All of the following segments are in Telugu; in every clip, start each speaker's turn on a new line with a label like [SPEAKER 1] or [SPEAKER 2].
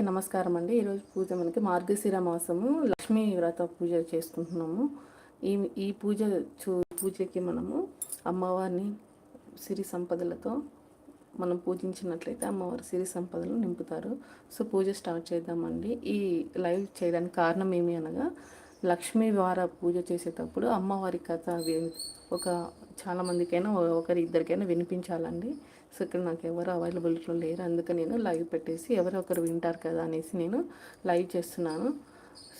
[SPEAKER 1] అందరికీ నమస్కారం అండి ఈరోజు పూజ మనకి మార్గశిర మాసము లక్ష్మీ వ్రత పూజ చేసుకుంటున్నాము ఈ ఈ పూజ చూ పూజకి మనము అమ్మవారిని సిరి సంపదలతో మనం పూజించినట్లయితే అమ్మవారి సిరి సంపదలు నింపుతారు. సో పూజ స్టార్ట్ చేద్దామండి. ఈ లైవ్ చేయడానికి కారణం ఏమి అనగా లక్ష్మీ వార పూజ చేసేటప్పుడు అమ్మవారి కథ ఒక చాలామందికైనా ఒకరి ఇద్దరికైనా వినిపించాలండి. సో ఇక్కడ నాకు ఎవరు అవైలబిలిటీలో లేరు. అందుకే నేను లైవ్ పెట్టేసి ఎవరో ఒకరు వింటారు కదా అనేసి నేను లైవ్ చేస్తున్నాను.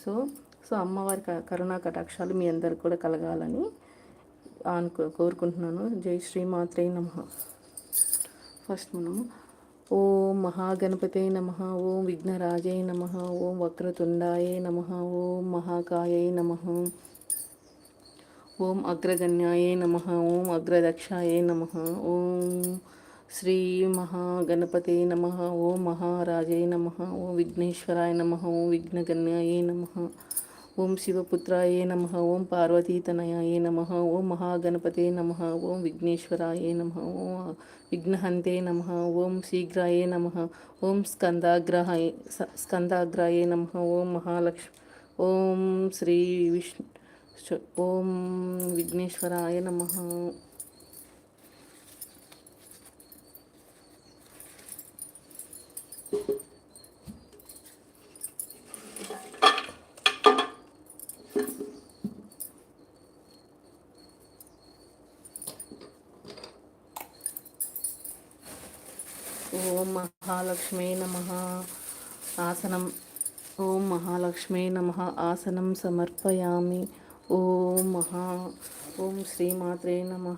[SPEAKER 1] సో సో అమ్మవారి క- కరుణా కటాక్షాలు మీ అందరికి కూడా కలగాలని అనుకో కోరుకుంటున్నాను. జై శ్రీమాత్రే నమ. ఫస్ట్ మనము ఓం మహాగణపతే నమ ఓం విఘ్నరాజే నమ ఓం వక్రతుండాయే నమ ఓం మహాకాయే నమ ఓం అగ్రగణ్యాయే నమ ఓం అగ్రదక్షాయే నమ ఓం శ్రీ మహాగణపతే నమ ఓం మహారాజే నమ ఓం విఘ్నేశ్వరాయ నమ ఓం విఘ్నగణ్యాయే నమ ఓం శివపుత్రాయ నమ ఓం పార్వతీతనయాయ నమ ఓం మహాగణపతే నమ ఓం విఘ్నేశ్వరాయ నమ ఓం విఘ్నహంతే నమ ఓం శీఘ్రాయ నమ ఓం స్కందాగ్రహాయ స- స్కందాగ్రాయ నమ ఓం మహాలక్ష్మి ఓం శ్రీ విష్ణు శ- ఓం విఘ్నేశ్వరాయ నమ ఓం మహాలక్ష్మీ నమ ఆసనం ఓం మహాలక్ష్మీ నమ ఆసనం సమర్పయామి ఓం మహా ఓం శ్రీమాత్రే నమ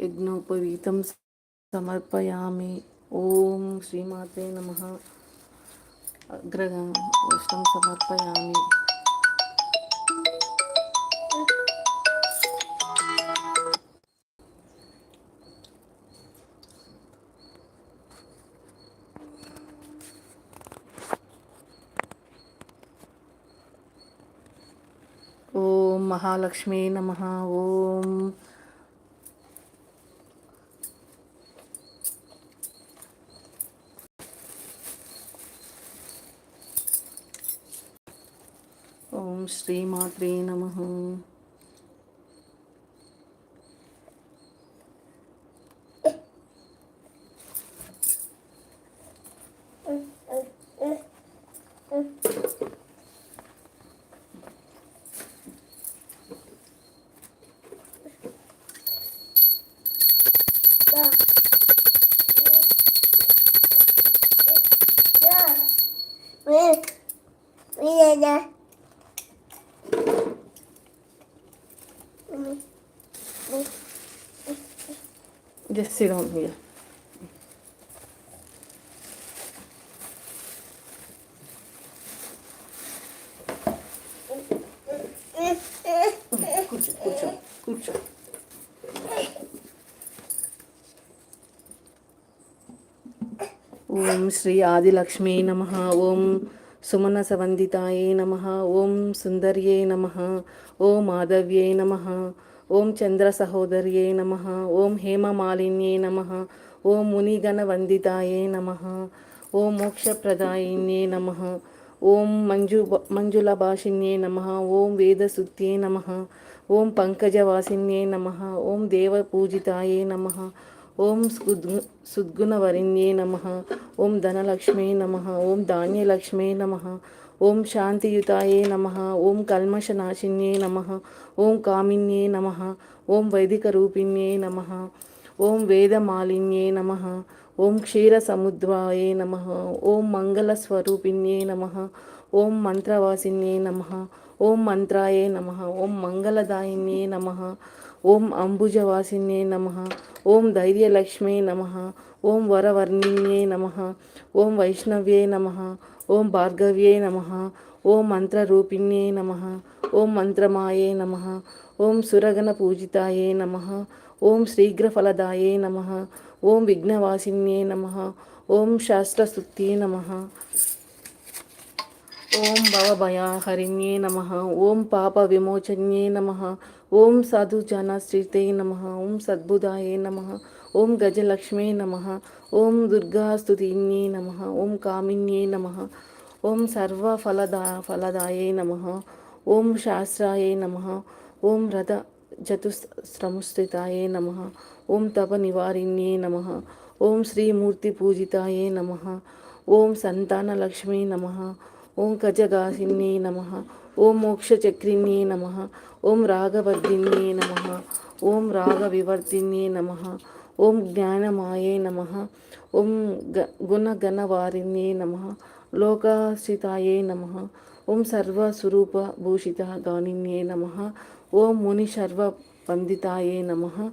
[SPEAKER 1] యజ్ఞోపవీతం సమర్పయామి ఓం శ్రీమాత్రే నమ అగ్రగం ఉష్ణం సమర్పయామి ఓం మహాలక్ష్మీ నమ ఓం శ్రీమాత్రే నమ జస్ట్ సిట్ డౌన్ హియర్ కూర్చో కూర్చో కూర్చో ఓం శ్రీ ఆదిలక్ష్మీ నమ ఓం సుమన సవందితాయే నమ ఓం సుందర్యే నమ ఓం మాధవ్యే నమ ఓం చంద్ర సహోదర్యే నమ ఓం హేమమాలిన్యే నమ ఓం మునిగణ వందితాయే నమ ఓం మోక్షప్రదాయిన్యే నమ ఓం మంజు మంజుల భాషిన్యే నమ ఓం వేదసుత్యే నమ ఓం పంకజవాసిన్యే నమ ఓం దేవపూజితాయే నమ ఓం సుద్గు సుద్గుణవరిణ్యే నమ ఓం ధనలక్ష్మీ నమ ఓం ధాన్యలక్ష్మీ నమ ఓం శాంతియుతాయే నమ ఓం కల్మషనాశిన్యే నమ ఓం కామిన్యే నమ ఓం వైదిక రూపిణ్యే నమ ఓం వేదమాలిన్యే నమ ఓం క్షీరసముద్వాయే నమ ఓం మంగళస్వరూపిణ్యే నమ ఓం మంత్రవాసిన్యే నమ ఓం మంత్రాయే నమ ఓం మంగళదాయిన్యే నమ ఓం అంబుజవాసిన్యే నమ ఓం ధైర్యలక్ష్మే నమ ఓం వరవర్ణిన్యే నమ ఓం వైష్ణవ్యే నమ ఓం భార్గవ్యే నమ ఓం మంత్రరూపిణ్యే నమ ఓం మంత్రమాయే నమ ఓం సురగణ పూజితాయే నమ ఓం శీఘ్రఫలదాయే నమ ఓం విఘ్నవాసిన్యే నమ ఓం శాస్త్రస్తుత్యే నమ ఓం భవభయాహరిణ్యే నమ ఓం పాప విమోచన్యే నమ ఓం సాధుజానాశ్రితే నమ ఓం సద్బుధాయే నమ ఓం గజలక్ష్మీ నమ ఓం దుర్గాస్తుతిన్యే నమ ఓం కామిన్యే నమ ఓం సర్వఫలదా ఫలదాయే నమ ఓం శాస్త్రాయే నమ ఓం రథ చతుస్రముస్థితాయే నమ ఓం తప నివారిణ్యే నమ ఓం శ్రీమూర్తి పూజితాయే నమ ఓం సంతానలక్ష్మీ నమ ఓం గజగాసిన్యే నమ ఓం మోక్షచక్రిణ్యే నమ ఓం రాగవర్ధిన్యే నమ ఓం రాగవివర్ధిన్యే నమ ఓం జ్ఞానమాయే నమ. ఓం గ గుణగణవారిణ్యే నమ. లోకాశ్రితాయే నమ. ఓం సర్వస్వరూప భూషిత గాణిన్యే నమ. ఓం ముని సర్వ సర్వవందితాయే నమ.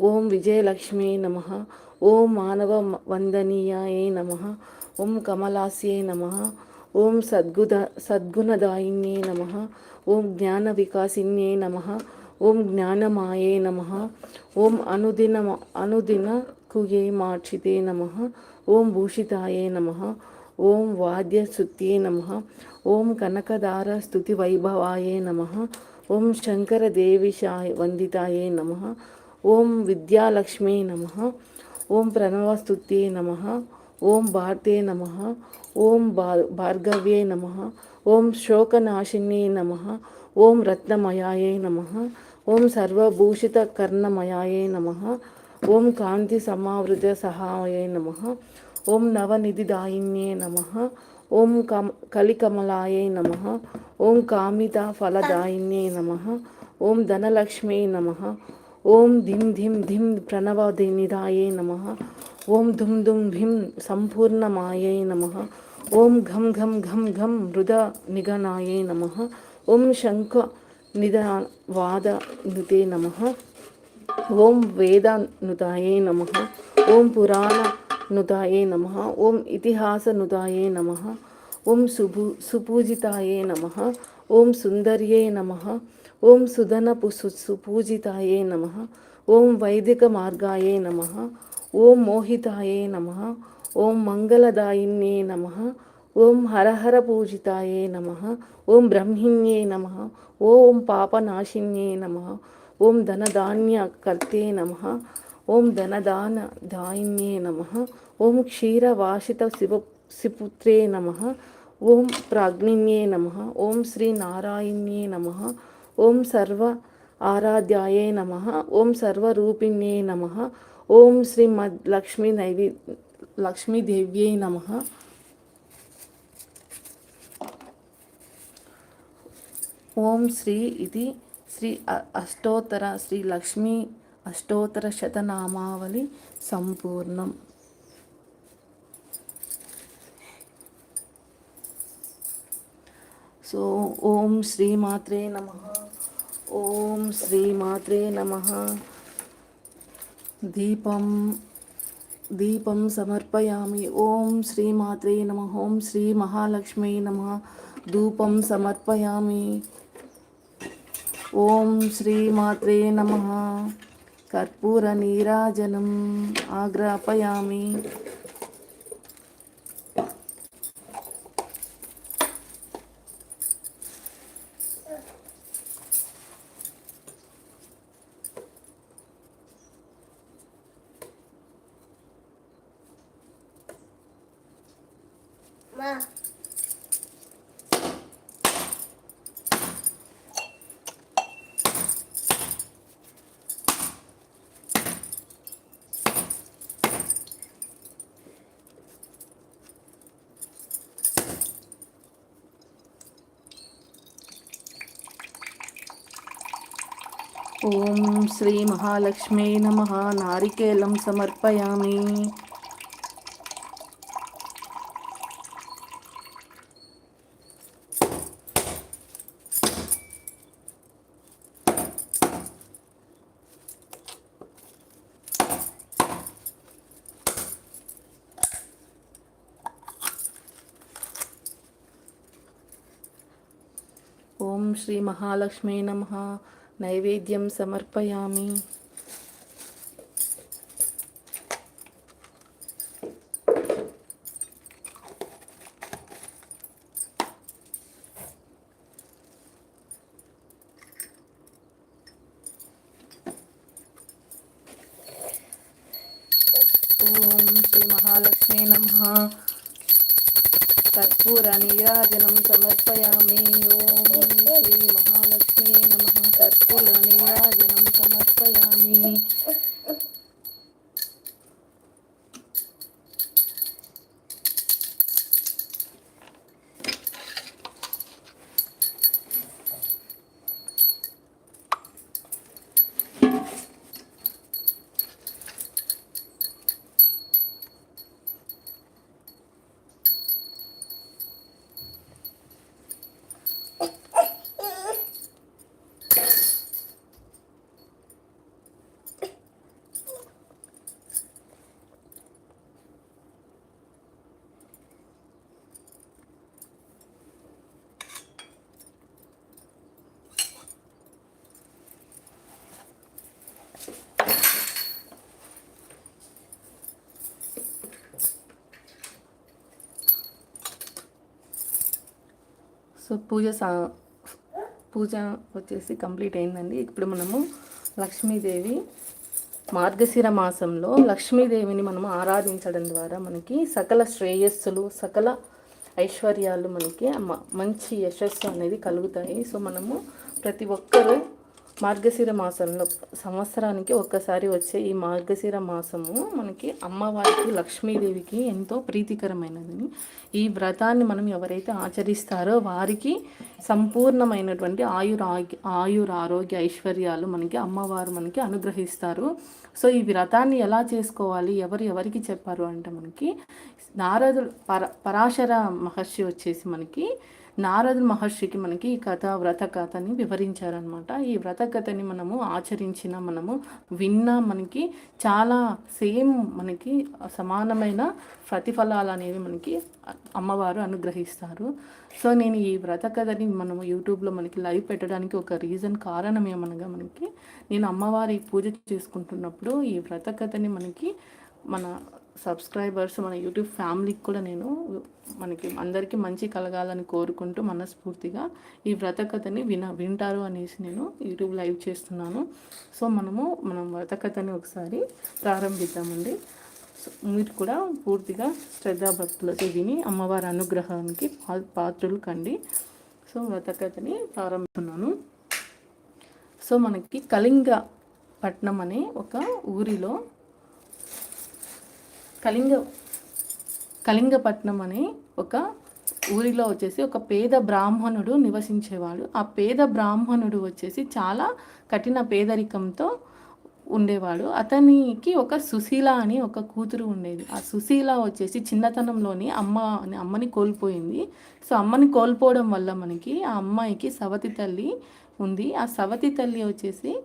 [SPEAKER 1] ఓం విజయలక్ష్మీ నమ. ఓం మానవ వందనీయాయే నమ. ఓం కమలాస్యే నమ. ఓం సద్గుద సద్గుణదాయిన్యే నమ. ఓం జ్ఞాన వికాసిన్యే నమ. ఓం జ్ఞానమాయే నమ ఓం అనుదిన అనుదిన కుయే మార్చితే నమ ఓం భూషితాయే నమ ఓం వాద్యశుత్యే నమ ఓం కనకదార స్థుతి వైభవాయే నమ ఓం శంకరదేవిషాయ వందితాయే నమ ఓం విద్యాలక్ష్మే నమ ఓం ప్రణవస్తుత్యే నమ ఓం భారతే నమ ఓం భార్గవ్యే నమ ఓం శోకనాశిన్యే నమ ఓం రత్నమయాయే నమ ఓం సర్వభూషిత కర్ణమయాయే నమ. ఓం కాంతి సమావృత సహాయే నమ. ఓం నవనిధిదాయిన్యే నమ. ఓం కమ కలికమలాయే నమ. ఓం కామిత ఫలదాయిన్యే నమ. ఓం ధనలక్ష్మీ నమ. ఓం ధిం ధిం ధిం ప్రణవనిధాయే నమ. ఓం ధుం ధుం భిం సంపూర్ణమాయే నమ. ఓం ఘం ఘం ఘం ఘం మృద నిఘనాయే నమ. ఓం శంఖ నిదవాదనుతే నమ ఓం వేదానుదాయే నమ ఓం పురాణనుదాయే నమ ఓం ఇతిహాసనుదాయే నమ ఓం సుభూ సుపూజితాయే నమ ఓం సుందర్యే నమ ఓం సుధన సుపూజితాయే నమ ఓం వైదిక మార్గాయే నమ ఓం మోహితాయే నమ ఓం మంగళదాయిన్యే నమ ఓం హరహర పూజితాయే నమ ఓం బ్రహ్మిణ్యే నమ ఓం పాపనాశిన్యే నమ. ఓం ధనధాన్యకర్తే నమ. ఓం ధనదాన దాయిన్యే నమ. ఓం క్షీరవాసిత శివ శిపుత్రే నమ. ఓం ప్రాజ్ఞిన్యే నమ. ఓం శ్రీ నారాయణ్యే నమ. ఓం సర్వ ఆరాధ్యాయే నమ. ఓం సర్వరూపిణ్యే నమ. ఓం శ్రీమద్ లక్ష్మీ నైవి లక్ష్మీదేవ్యై నమ. ఓం శ్రీ ఇది శ్రీ అష్టోత్తర శ్రీ లక్ష్మీ అష్టోత్తర శతనామావళి సంపూర్ణం. సో ఓం శ్రీమాత్రే నమ. ఓం శ్రీమాత్రే నమ. దీపం దీపం సమర్పయామి ఓం శ్రీమాత్రే నమ ఓం శ్రీ మహాలక్ష్మీ నమ ధూపం సమర్పయామి ఓం శ్రీమాత్రే నమ కర్పూర నీరాజనం ఆగ్రాపయామి ఓం శ్రీ మహాలక్ష్మీ నమ నారికేలం సమర్పయామి ఓం శ్రీ మహాలక్ష్మీ నమ నైవేద్యం సమర్పయామి ఓం శ్రీ మహాలక్ష్మీ నమ Miami. సో పూజ సా పూజ వచ్చేసి కంప్లీట్ అయిందండి. ఇప్పుడు మనము లక్ష్మీదేవి మార్గశిర మాసంలో లక్ష్మీదేవిని మనము ఆరాధించడం ద్వారా మనకి సకల శ్రేయస్సులు సకల ఐశ్వర్యాలు మనకి మంచి యశస్సు అనేది కలుగుతాయి. సో మనము ప్రతి ఒక్కరూ మార్గశిర మాసంలో సంవత్సరానికి ఒక్కసారి వచ్చే ఈ మార్గశిర మాసము మనకి అమ్మవారికి లక్ష్మీదేవికి ఎంతో ప్రీతికరమైనదని ఈ వ్రతాన్ని మనం ఎవరైతే ఆచరిస్తారో వారికి సంపూర్ణమైనటువంటి ఆయుర ఆయుర ఆరోగ్య ఐశ్వర్యాలు మనకి అమ్మవారు మనకి అనుగ్రహిస్తారు. సో ఈ వ్రతాన్ని ఎలా చేసుకోవాలి? ఎవరు ఎవరికి చెప్పారు అంటే మనకి నారదుడు పర పరాశర మహర్షి వచ్చేసి మనకి నారద మహర్షికి మనకి ఈ కథ వ్రత కథని వివరించారనమాట ఈ వ్రత కథని మనము ఆచరించిన మనము విన్నా మనకి చాలా సేమ్ మనకి సమానమైన ప్రతిఫలాలు అనేవి మనకి అమ్మవారు అనుగ్రహిస్తారు. సో నేను ఈ వ్రత కథని మనము యూట్యూబ్లో మనకి లైవ్ పెట్టడానికి ఒక రీజన్ కారణం ఏమనగా మనకి నేను అమ్మవారి పూజ చేసుకుంటున్నప్పుడు ఈ వ్రత కథని మనకి మన సబ్స్క్రైబర్స్ మన యూట్యూబ్ ఫ్యామిలీకి కూడా నేను మనకి అందరికీ మంచి కలగాలని కోరుకుంటూ మనస్ఫూర్తిగా ఈ వ్రతకథని విన వింటారు అనేసి నేను యూట్యూబ్ లైవ్ చేస్తున్నాను. సో మనము మనం వ్రతకథని ఒకసారి ప్రారంభిద్దామండి. సో మీరు కూడా పూర్తిగా శ్రద్ధాభక్తులతో విని అమ్మవారి అనుగ్రహానికి పాత్రలు కండి. సో వ్రతకథని ప్రారంభిస్తున్నాను. సో మనకి కళింగ పట్నం అనే ఒక ఊరిలో కళింగ కళింగపట్నం అనే ఒక ఊరిలో వచ్చేసి ఒక పేద బ్రాహ్మణుడు నివసించేవాడు. ఆ పేద బ్రాహ్మణుడు వచ్చేసి చాలా కఠిన పేదరికంతో ఉండేవాడు. అతనికి ఒక సుశీల అని ఒక కూతురు ఉండేది. ఆ సుశీల వచ్చేసి చిన్నతనంలోని అమ్మ అని అమ్మని కోల్పోయింది. సో అమ్మని కోల్పోవడం వల్ల మనకి ఆ అమ్మాయికి సవతి తల్లి ఉంది. ఆ సవతి తల్లి వచ్చేసి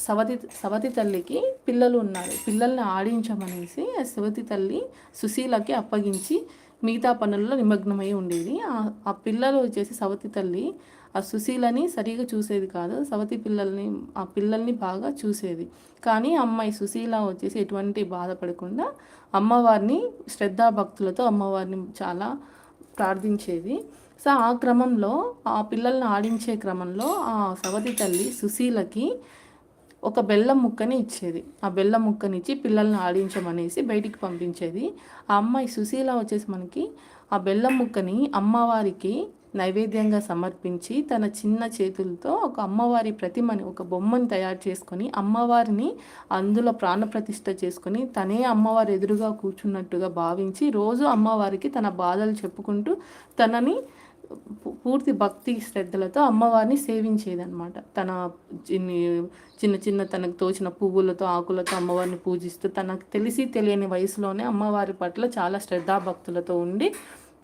[SPEAKER 1] సవతి సవతి తల్లికి పిల్లలు ఉన్నారు. పిల్లల్ని ఆడించమనేసి ఆ సవతి తల్లి సుశీలకి అప్పగించి మిగతా పనుల్లో నిమగ్నమై ఉండేది. ఆ- ఆ పిల్లలు వచ్చేసి సవతి తల్లి ఆ సుశీలని సరిగా చూసేది కాదు. సవతి పిల్లల్ని ఆ పిల్లల్ని బాగా చూసేది. కానీ అమ్మాయి సుశీల వచ్చేసి ఎటువంటి బాధపడకుండా అమ్మవారిని శ్రద్ధాభక్తులతో అమ్మవారిని చాలా ప్రార్థించేది. సో ఆ క్రమంలో ఆ పిల్లల్ని ఆడించే క్రమంలో ఆ సవతి తల్లి సుశీలకి ఒక బెల్లం ముక్కని ఇచ్చేది. ఆ బెల్లం ముక్కనిచ్చి పిల్లల్ని ఆడించమనేసి బయటికి పంపించేది. ఆ అమ్మాయి సుశీల వచ్చేసి మనకి ఆ బెల్లం ముక్కని అమ్మవారికి నైవేద్యంగా సమర్పించి తన చిన్న చేతులతో ఒక అమ్మవారి ప్రతిమని ఒక బొమ్మని తయారు చేసుకొని అమ్మవారిని అందులో ప్రాణప్రతిష్ఠ చేసుకొని తనే అమ్మవారి ఎదురుగా కూర్చున్నట్టుగా భావించి రోజు అమ్మవారికి తన బాధలు చెప్పుకుంటూ తనని పూర్తి భక్తి శ్రద్ధలతో అమ్మవారిని సేవించేదనమాట తన చిన్న చిన్న తనకు తోచిన పువ్వులతో ఆకులతో అమ్మవారిని పూజిస్తూ తనకు తెలిసి తెలియని వయసులోనే అమ్మవారి పట్ల చాలా శ్రద్ధాభక్తులతో ఉండి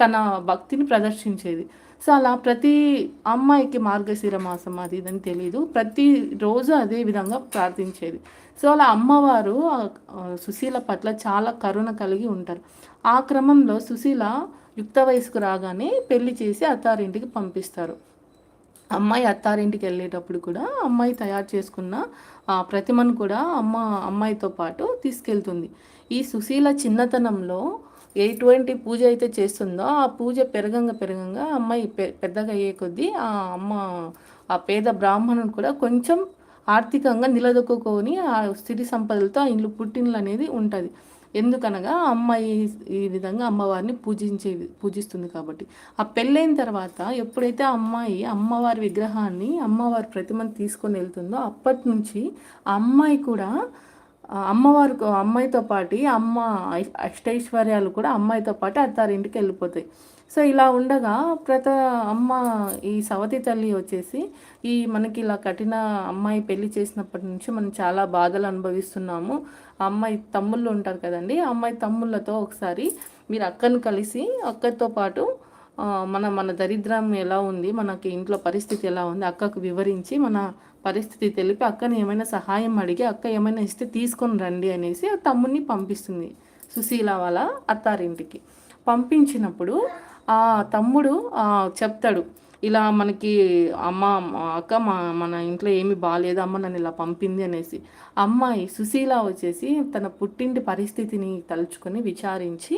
[SPEAKER 1] తన భక్తిని ప్రదర్శించేది. సో అలా ప్రతి అమ్మాయికి మార్గశిర మాసం అది ఇదని తెలియదు ప్రతిరోజు అదే విధంగా ప్రార్థించేది. సో అలా అమ్మవారు సుశీల పట్ల చాలా కరుణ కలిగి ఉంటారు. ఆ క్రమంలో సుశీల యుక్త వయసుకు రాగానే పెళ్ళి చేసి అత్తారింటికి పంపిస్తారు. అమ్మాయి అత్తారింటికి వెళ్ళేటప్పుడు కూడా అమ్మాయి తయారు చేసుకున్న ఆ ప్రతిమను కూడా అమ్మ అమ్మాయితో పాటు తీసుకెళ్తుంది. ఈ సుశీల చిన్నతనంలో ఎటువంటి పూజ అయితే చేస్తుందో ఆ పూజ పెరగంగా పెరగంగా అమ్మాయి పె- పెద్దగా అయ్యే కొద్దీ ఆ అమ్మ ఆ పేద బ్రాహ్మణుడు కూడా కొంచెం ఆర్థికంగా నిలదొక్కుని ఆ స్థితి సంపదలతో ఆ ఇల్లు పుట్టినలు అనేది ఉంటుంది. ఎందుకనగా అమ్మాయి ఈ విధంగా అమ్మవారిని పూజించే పూజిస్తుంది కాబట్టి. ఆ పెళ్ళైన తర్వాత ఎప్పుడైతే అమ్మాయి అమ్మవారి విగ్రహాన్ని అమ్మవారి ప్రతిమను తీసుకొని వెళ్తుందో అప్పటి నుంచి ఆ అమ్మాయి కూడా అమ్మవారు అమ్మవారి అమ్మాయితో పాటు అమ్మ అష్టైశ్వర్యాలు కూడా అమ్మాయితో పాటు అత్తారింటికి వెళ్ళిపోతాయి. సో ఇలా ఉండగా ప్రత అమ్మ ఈ సవతి తల్లి వచ్చేసి ఈ మనకి ఇలా కఠిన అమ్మాయి పెళ్ళి చేసినప్పటి నుంచి మనం చాలా బాధలు అనుభవిస్తున్నాము. అమ్మాయి తమ్ముళ్ళు ఉంటారు కదండి. అమ్మాయి తమ్ముళ్ళతో ఒకసారి మీరు అక్కను కలిసి అక్కతో పాటు మన మన దరిద్రం ఎలా ఉంది మనకి ఇంట్లో పరిస్థితి ఎలా ఉంది అక్కకు వివరించి మన పరిస్థితి తెలిపి అక్కని ఏమైనా సహాయం అడిగి అక్క ఏమైనా ఇస్తే తీసుకొని రండి అనేసి తమ్ముడిని పంపిస్తుంది. సుశీల వాళ్ళ అత్తారింటికి. పంపించినప్పుడు ఆ తమ్ముడు చెప్తాడు. ఇలా మనకి అమ్మ అక్క మా మన ఇంట్లో ఏమి బాగాలేదు అమ్మ నన్ను ఇలా పంపింది అనేసి. అమ్మాయి సుశీల వచ్చేసి తన పుట్టింటి పరిస్థితిని తలుచుకొని విచారించి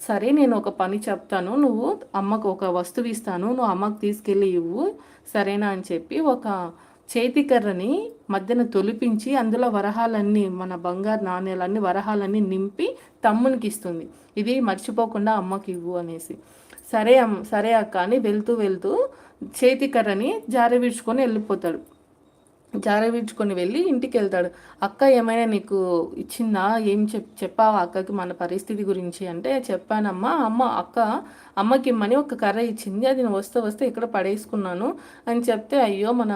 [SPEAKER 1] సరే నేను ఒక పని చెప్తాను నువ్వు అమ్మకు ఒక వస్తువు ఇస్తాను నువ్వు అమ్మకు తీసుకెళ్ళి ఇవ్వు సరేనా అని చెప్పి ఒక చేతికర్రని మధ్యన తొలిపించి అందులో వరహాలన్నీ మన బంగారు నాణ్యాలన్నీ వరహాలన్నీ నింపి తమ్మునికి ఇస్తుంది. ఇది మర్చిపోకుండా అమ్మకి ఇవ్వు అనేసి. సరే అమ్మ సరే అక్క అని వెళ్తూ వెళ్తూ చేతికర్రని జారవిడ్చుకొని వెళ్ళిపోతాడు. జారవిడ్చుకొని వెళ్ళి ఇంటికి వెళ్తాడు అక్క ఏమైనా నీకు ఇచ్చిందా? ఏం చెప్ చెప్పావా అక్కకి మన పరిస్థితి గురించి? అంటే చెప్పానమ్మా అమ్మ అక్క అమ్మకి ఇమ్మని ఒక కర్ర ఇచ్చింది. అది నేను వస్తే వస్తే ఇక్కడ పడేసుకున్నాను. అని చెప్తే అయ్యో మన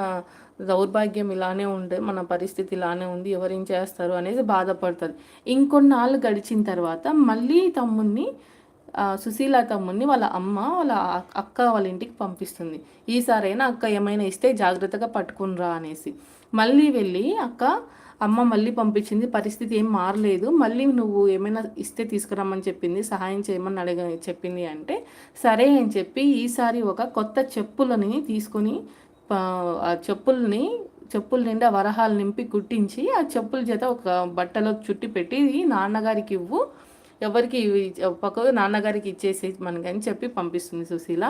[SPEAKER 1] దౌర్భాగ్యం ఇలానే ఉండే మన పరిస్థితి ఇలానే ఉంది ఎవరేం చేస్తారు? అనేది బాధపడుతుంది. ఇంకొన్నాళ్ళు గడిచిన తర్వాత మళ్ళీ తమ్ముడిని సుశీల తమ్ముడిని వాళ్ళ అమ్మ వాళ్ళ అక్క వాళ్ళ ఇంటికి పంపిస్తుంది. ఈసారైనా అక్క ఏమైనా ఇస్తే జాగ్రత్తగా పట్టుకునిరా అనేసి. మళ్ళీ వెళ్ళి అక్క అమ్మ మళ్ళీ పంపించింది పరిస్థితి ఏం మారలేదు. మళ్ళీ నువ్వు ఏమైనా ఇస్తే తీసుకురమ్మని చెప్పింది సహాయం చేయమని అడగ చెప్పింది అంటే సరే అని చెప్పి ఈసారి ఒక కొత్త చెప్పులని తీసుకొని ఆ చెప్పుల్ని చెప్పుల నిండా వరహాలు నింపి కుట్టించి ఆ చెప్పుల చేత ఒక బట్టలో చుట్టి పెట్టి నాన్నగారికి ఇవ్వు ఎవరికి పక్క నాన్నగారికి ఇచ్చేసి మనకని చెప్పి పంపిస్తుంది సుశీల.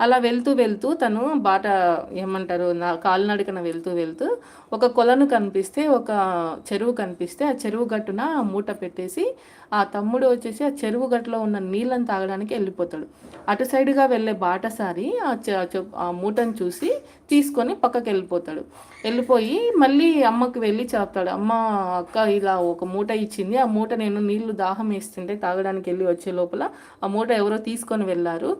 [SPEAKER 1] అలా వెళ్తూ వెళ్తూ తను బాట ఏమంటారు నా కాలినడకన వెళ్తూ వెళ్తూ ఒక కొలను కనిపిస్తే ఒక చెరువు కనిపిస్తే ఆ చెరువు గట్టున మూట పెట్టేసి ఆ తమ్ముడు వచ్చేసి ఆ చెరువు గట్టులో ఉన్న నీళ్ళని తాగడానికి వెళ్ళిపోతాడు. అటు సైడ్గా వెళ్ళే బాటసారి ఆ మూటను చూసి తీసుకొని పక్కకి వెళ్ళిపోతాడు. వెళ్ళిపోయి మళ్ళీ అమ్మకి వెళ్ళి చెప్తాడు అమ్మ అక్క ఇలా ఒక మూట ఇచ్చింది ఆ మూట నేను నీళ్ళు దాహం వేస్తుంటే తాగడానికి వెళ్ళి వచ్చే లోపల ఆ మూట ఎవరో తీసుకొని వెళ్ళారు.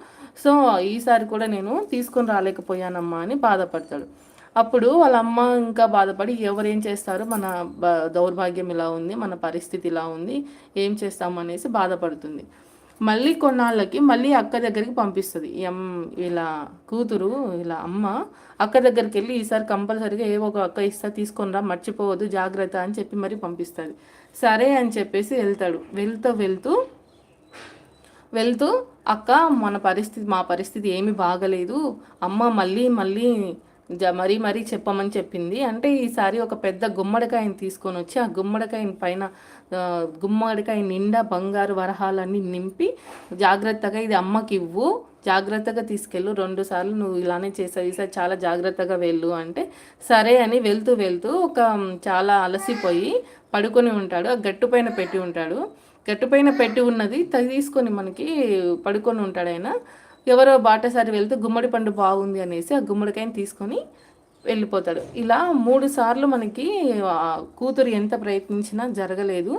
[SPEAKER 1] సో ఈసారి కూడా నేను తీసుకొని రాలేకపోయానమ్మా అని బాధపడతాడు. అప్పుడు వాళ్ళ అమ్మ ఇంకా బాధపడి ఎవరేం చేస్తారు? మన దౌర్భాగ్యం ఇలా ఉంది మన పరిస్థితి ఇలా ఉంది ఏం చేస్తామనేసి బాధపడుతుంది. మళ్ళీ కొన్నాళ్ళకి మళ్ళీ అక్క దగ్గరికి పంపిస్తుంది. ఎం ఇలా కూతురు ఇలా అమ్మ అక్క దగ్గరికి వెళ్ళి ఈసారి కంపల్సరీగా ఏ ఒక అక్క ఇస్తా తీసుకొని రా మర్చిపోవద్దు జాగ్రత్త అని చెప్పి మరీ పంపిస్తుంది. సరే అని చెప్పేసి వెళ్తాడు. వెళ్తూ వెళ్తూ వెళ్తూ అక్క మన పరిస్థితి మా పరిస్థితి ఏమి బాగలేదు. అమ్మ మళ్ళీ మళ్ళీ మరీ మరీ చెప్పమని చెప్పింది. అంటే ఈసారి ఒక పెద్ద గుమ్మడికాయని తీసుకొని వచ్చి ఆ గుమ్మడికాయని పైన గుమ్మడికాయ నిండా బంగారు వరహాలన్నీ నింపి జాగ్రత్తగా ఇది అమ్మకి ఇవ్వు. జాగ్రత్తగా తీసుకెళ్ళు. రెండు సార్లు నువ్వు ఇలానే చేసావు. ఈసారి చాలా జాగ్రత్తగా వెళ్ళు అంటే సరే అని వెళ్తూ వెళ్తూ ఒక చాలా అలసిపోయి పడుకొని ఉంటాడు. ఆ గట్టు పైన పెట్టి ఉంటాడు. గట్టు పైన పెట్టి ఉన్నది తీసుకొని మనకి పడుకొని ఉంటాడు ఆయన. ఎవరో బాటసారి వెళ్తే గుమ్మడి పండు బాగుంది అనేసి ఆ గుమ్మడికాయని తీసుకొని వెళ్ళిపోతాడు. ఇలా మూడు సార్లు మనకి కూతురు ఎంత ప్రయత్నించినా జరగలేదు.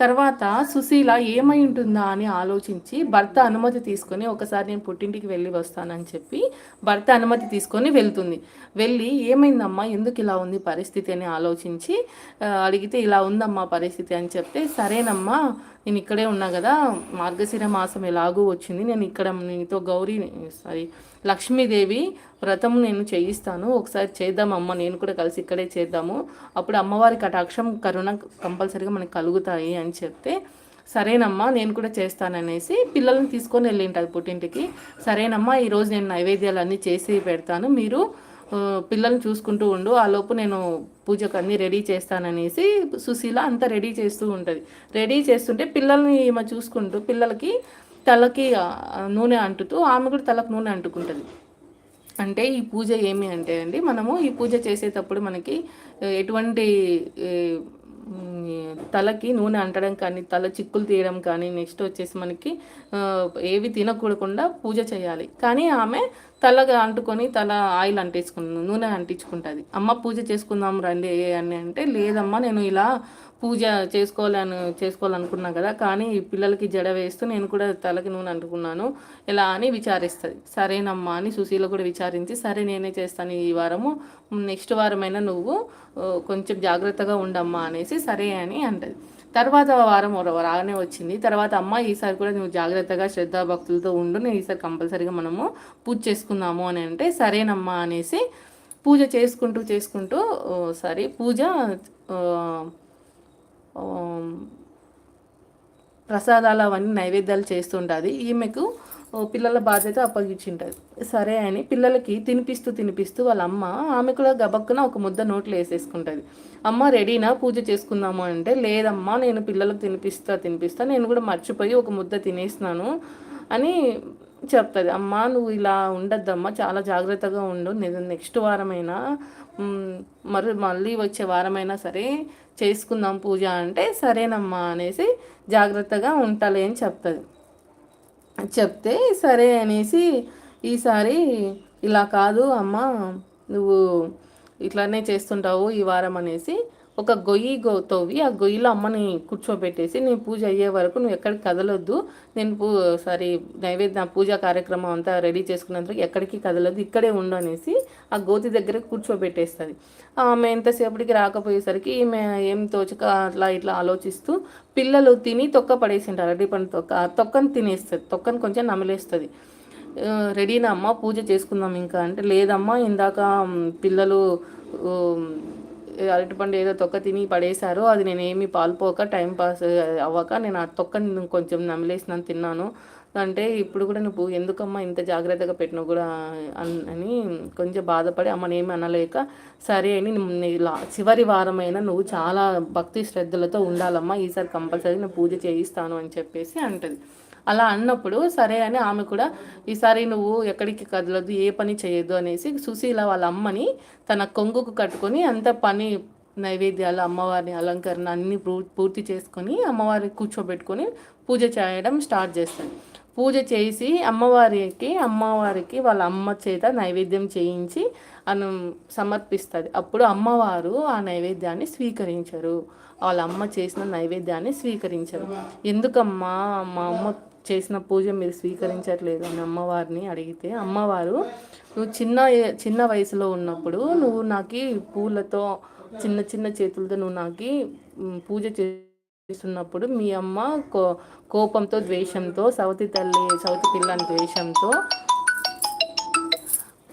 [SPEAKER 1] తర్వాత సుశీల ఏమై ఉంటుందా అని ఆలోచించి భర్త అనుమతి తీసుకొని ఒకసారి నేను పుట్టింటికి వెళ్ళి వస్తానని చెప్పి భర్త అనుమతి తీసుకొని వెళ్తుంది. వెళ్ళి ఏమైందమ్మా? ఎందుకు ఇలా ఉంది పరిస్థితి అని ఆలోచించి అడిగితే ఇలా ఉందమ్మా పరిస్థితి అని చెప్తే సరేనమ్మా నేను ఇక్కడే ఉన్నా కదా మార్గశిర మాసం ఎలాగూ వచ్చింది. నేను ఇక్కడ నీతో గౌరీ సారీ లక్ష్మీదేవి వ్రతం నేను చేయిస్తాను. ఒకసారి చేద్దామమ్మ నేను కూడా కలిసి ఇక్కడే చేద్దాము. అప్పుడు అమ్మవారి కటాక్షం కరుణ కంపల్సరీగా మనకు కలుగుతాయి అని చెప్తే సరేనమ్మా నేను కూడా చేస్తాననేసి పిల్లల్ని తీసుకొని వెళ్ళింటుంది పుట్టింటికి. సరేనమ్మా ఈరోజు నేను నైవేద్యాలు అన్నీ చేసి పెడతాను. మీరు పిల్లల్ని చూసుకుంటూ ఉండు ఆ లోపు నేను పూజకు అన్నీ రెడీ చేస్తాననేసి సుశీల అంతా రెడీ చేస్తూ ఉంటుంది. రెడీ చేస్తుంటే పిల్లల్ని ఈమె చూసుకుంటూ పిల్లలకి తలకి నూనె అంటుతూ ఆమె కూడా తలకు నూనె అంటుకుంటుంది. అంటే ఈ పూజ ఏమి అంటే అండి మనము ఈ పూజ చేసేటప్పుడు మనకి ఎటువంటి తలకి నూనె అంటడం కానీ తల చిక్కులు తీయడం కానీ నెక్స్ట్ వచ్చేసి మనకి ఏవి తినకూడకుండా పూజ చేయాలి. కానీ ఆమె తలగా అంటుకొని తల ఆయిల్ అంటించుకుంటుంది నూనె అంటించుకుంటుంది. అమ్మ పూజ చేసుకుందాం రండి అని అంటే లేదమ్మా నేను ఇలా పూజ చేసుకోవాలని చేసుకోవాలనుకున్నా కదా కానీ ఈ పిల్లలకి జడ వేస్తూ నేను కూడా తలకి నూనె అంటుకున్నాను. ఇలా అని విచారిస్తుంది. సరేనమ్మా అని సుశీల కూడా విచారించి సరే నేనే చేస్తాను ఈ వారము నెక్స్ట్ వారమైనా నువ్వు కొంచెం జాగ్రత్తగా ఉండమ్మా అనేసి సరే అని అంటది. తర్వాత వారం రాగానే వచ్చింది. తర్వాత అమ్మ ఈసారి కూడా నువ్వు జాగ్రత్తగా శ్రద్ధాభక్తులతో ఉండు నేను ఈసారి కంపల్సరీగా మనము పూజ చేసుకుందాము అని అంటే సరేనమ్మా అనేసి పూజ చేసుకుంటూ చేసుకుంటూ సారీ పూజ ప్రసాదాలు అవన్నీ నైవేద్యాలు చేస్తుంటుంది. ఈమెకు పిల్లల బాధ్యత అప్పగించింటుంది. సరే అని పిల్లలకి తినిపిస్తూ తినిపిస్తూ వాళ్ళ అమ్మ ఆమె కూడా గబక్కున ఒక ముద్ద నోట్లో వేసేసుకుంటుంది. అమ్మ రెడీనా? పూజ చేసుకుందాము అంటే లేదమ్మా నేను పిల్లలకు తినిపిస్తా తినిపిస్తా నేను కూడా మర్చిపోయి ఒక ముద్ద తినేసినాను అని చెప్తుంది. అమ్మ నువ్వు ఇలా ఉండద్దమ్మా చాలా జాగ్రత్తగా ఉండు. నేను నెక్స్ట్ వారమైనా మరి మళ్ళీ వచ్చే వారమైనా సరే చేసుకుందాం పూజ అంటే సరేనమ్మా అనేసి జాగ్రత్తగా ఉంటాలే అని చెప్తుంది. చెప్తే సరే అనేసి ఈసారి ఇలా కాదు అమ్మ నువ్వు ఇట్లానే చేస్తుంటావు ఈ వారం అనేసి ఒక గొయ్యి గో తవ్వి ఆ గొయ్యిలో అమ్మని కూర్చోబెట్టేసి నేను పూజ అయ్యే వరకు నువ్వు ఎక్కడికి కదలొద్దు. నేను పూ సారీ నైవేద్య పూజా కార్యక్రమం అంతా రెడీ చేసుకున్నంత ఎక్కడికి కదలొద్దు. ఇక్కడే ఉండు అనేసి ఆ గోతి దగ్గర కూర్చోబెట్టేస్తుంది. ఆమె ఎంతసేపటికి రాకపోయేసరికి ఈమె ఏం తోచక అట్లా ఇట్లా ఆలోచిస్తూ పిల్లలు తిని తొక్క పడేసింటారు. అరటి పండు తొక్క తొక్కను తొక్కని తినేస్తుంది. తొక్కని కొంచెం నమిలేస్తుంది. రెడీనా అమ్మ పూజ చేసుకుందాం ఇంకా అంటే లేదమ్మా ఇందాక పిల్లలు అరటిపండు ఏదో తొక్క తిని పడేశారు అది నేను ఏమీ పాల్పోక టైం పాస్ అవ్వక నేను ఆ తొక్కని కొంచెం నమిలేసినాను తిన్నాను. అంటే ఇప్పుడు కూడా నువ్వు ఎందుకమ్మా ఇంత జాగ్రత్తగా పెట్టినావు కూడా అని కొంచెం బాధపడి అమ్మని ఏమి అనలేక సరే అని చివరి వారమైనా నువ్వు చాలా భక్తి శ్రద్ధలతో ఉండాలమ్మా ఈసారి కంపల్సరీ నేను పూజ చేయిస్తాను అని చెప్పేసి అంటది. అలా అన్నప్పుడు సరే అని ఆమె కూడా ఈసారి నువ్వు ఎక్కడికి కదలదు ఏ పని చేయొద్దు అనేసి సుశీల వాళ్ళ అమ్మని తన కొంగుకు కట్టుకొని అంత పని నైవేద్యాలు అమ్మవారిని అలంకరణ అన్ని పూర్తి చేసుకొని అమ్మవారిని కూర్చోబెట్టుకొని పూజ చేయడం స్టార్ట్ చేస్తాను. పూజ చేసి అమ్మవారికి అమ్మవారికి వాళ్ళ అమ్మ చేత నైవేద్యం చేయించి అను సమర్పిస్తుంది. అప్పుడు అమ్మవారు ఆ నైవేద్యాన్ని స్వీకరించరు. వాళ్ళ అమ్మ చేసిన నైవేద్యాన్ని స్వీకరించరు. ఎందుకమ్మా మా అమ్మ చేసిన పూజ మీరు స్వీకరించట్లేదు అని అమ్మవారిని అడిగితే అమ్మవారు నువ్వు చిన్న చిన్న వయసులో ఉన్నప్పుడు నువ్వు నాకు పూలతో చిన్న చిన్న చేతులతో నువ్వు నాకు పూజ చేస్తున్నప్పుడు మీ అమ్మ కో కోపంతో ద్వేషంతో సవతి తల్లి సవతి పిల్లని ద్వేషంతో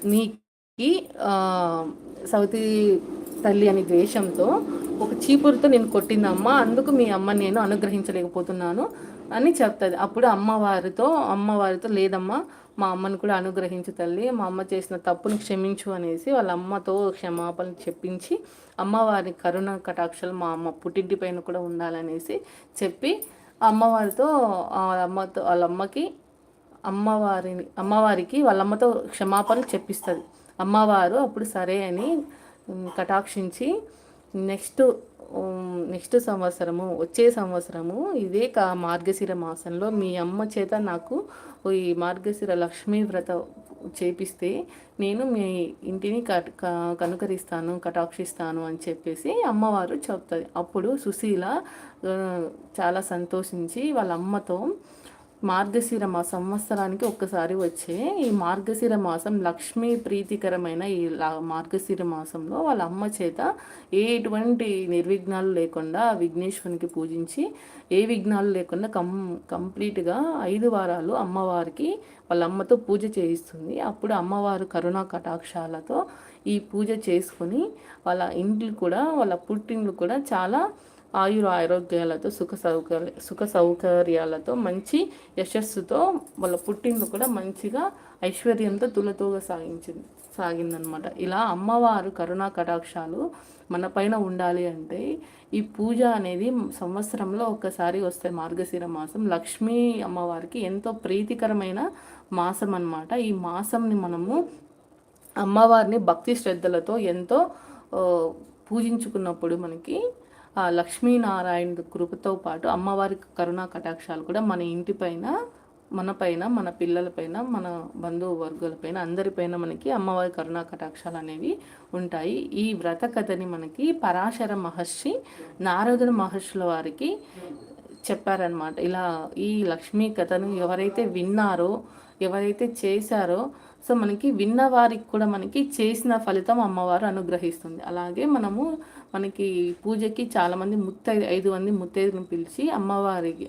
[SPEAKER 1] నీకి సవతి తల్లి అని ద్వేషంతో ఒక చీపురుతో నేను కొట్టిందమ్మ అందుకు మీ అమ్మ నేను అనుగ్రహించలేకపోతున్నాను అని చెప్తుంది. అప్పుడు అమ్మవారితో అమ్మవారితో లేదమ్మా మా అమ్మని కూడా అనుగ్రహించు తల్లి మా అమ్మ చేసిన తప్పును క్షమించు అనేసి వాళ్ళ అమ్మతో క్షమాపణ చెప్పించి అమ్మవారి కరుణ కటాక్షలు మా అమ్మ పుట్టింటి పైన కూడా ఉండాలనేసి చెప్పి అమ్మవారితో వాళ్ళ అమ్మతో వాళ్ళ అమ్మకి అమ్మవారిని అమ్మవారికి వాళ్ళమ్మతో క్షమాపణ చెప్పిస్తుంది. అమ్మవారు అప్పుడు సరే అని కటాక్షించి నెక్స్ట్ నెక్స్ట్ సంవత్సరము వచ్చే సంవత్సరము ఇదే కా మార్గశిర మాసంలో మీ అమ్మ చేత నాకు ఈ మార్గశిర లక్ష్మీ వ్రత చేపిస్తే నేను మీ ఇంటిని కట్ కనుకరిస్తాను కటాక్షిస్తాను అని చెప్పేసి అమ్మవారు చెప్తుంది అప్పుడు సుశీల చాలా సంతోషించి వాళ్ళ అమ్మతో మార్గశిర మా సంవత్సరానికి ఒక్కసారి వచ్చే ఈ మార్గశిర మాసం లక్ష్మీ ప్రీతికరమైన ఈ మార్గశిర మాసంలో వాళ్ళ అమ్మ చేత ఏ ఎటువంటి నిర్విఘ్నాలు లేకుండా విఘ్నేశ్వరునికి పూజించి ఏ విఘ్నాలు లేకుండా కం కంప్లీట్గా ఐదు వారాలు అమ్మవారికి వాళ్ళ అమ్మతో పూజ చేయిస్తుంది. అప్పుడు అమ్మవారు కరుణా కటాక్షాలతో ఈ పూజ చేసుకొని వాళ్ళ ఇండ్లు కూడా వాళ్ళ పుట్టిండ్లు కూడా చాలా ఆయుర ఆరోగ్యాలతో సుఖ సౌకర్య సుఖ సౌకర్యాలతో మంచి యశస్సుతో వాళ్ళ పుట్టింది కూడా మంచిగా ఐశ్వర్యంతో తులతూగా సాగించింది సాగిందనమాట ఇలా అమ్మవారు కరుణా కటాక్షాలు మన పైన ఉండాలి అంటే ఈ పూజ అనేది సంవత్సరంలో ఒక్కసారి వస్తే మార్గశిర మాసం లక్ష్మీ అమ్మవారికి ఎంతో ప్రీతికరమైన మాసం అన్నమాట ఈ మాసంని మనము అమ్మవారిని భక్తి శ్రద్ధలతో ఎంతో పూజించుకున్నప్పుడు మనకి లక్ష్మీనారాయణ కృపతో పాటు అమ్మవారి కరుణా కటాక్షాలు కూడా మన ఇంటిపైన మన పైన మన పిల్లలపైన మన బంధువు వర్గాలపైన అందరిపైన మనకి అమ్మవారి కరుణా కటాక్షాలు అనేవి ఉంటాయి. ఈ వ్రత కథని మనకి పరాశర మహర్షి నారదుడు మహర్షుల వారికి చెప్పారనమాట ఇలా ఈ లక్ష్మీ కథను ఎవరైతే విన్నారో ఎవరైతే చేశారో సో మనకి విన్న వారికి కూడా మనకి చేసిన ఫలితం అమ్మవారు అనుగ్రహిస్తుంది. అలాగే మనము మనకి పూజకి చాలామంది ముత్తై ఐదు మంది ముత్తైదును పిలిచి అమ్మవారికి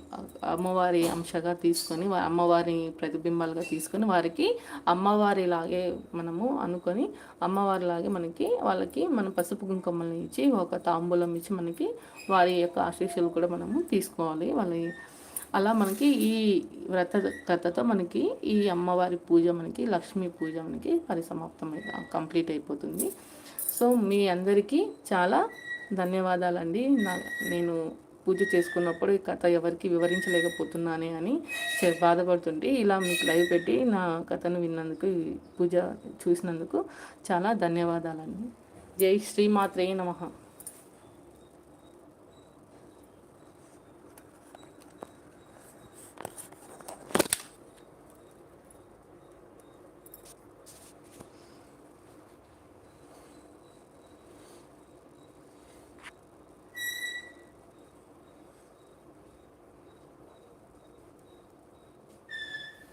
[SPEAKER 1] అమ్మవారి అంశగా తీసుకొని అమ్మవారి ప్రతిబింబాలుగా తీసుకొని వారికి అమ్మవారిలాగే మనము అనుకొని అమ్మవారిలాగే మనకి వాళ్ళకి మన పసుపు కుంకుమల్ని ఇచ్చి ఒక తాంబూలం ఇచ్చి మనకి వారి యొక్క ఆశీస్సులు కూడా మనము తీసుకోవాలి. వాళ్ళ అలా మనకి ఈ వ్రత కథతో మనకి ఈ అమ్మవారి పూజ మనకి లక్ష్మీ పూజ మనకి పరిసమాప్తం కంప్లీట్ అయిపోతుంది. సో మీ అందరికీ చాలా ధన్యవాదాలండి. నా నేను పూజ చేసుకున్నప్పుడు ఈ కథ ఎవరికి వివరించలేకపోతున్నానే అని బాధపడుతుంటే ఇలా మీకు లైవ్ పెట్టి నా కథను విన్నందుకు పూజ చూసినందుకు చాలా ధన్యవాదాలండి. జై శ్రీమాత్రే నమ.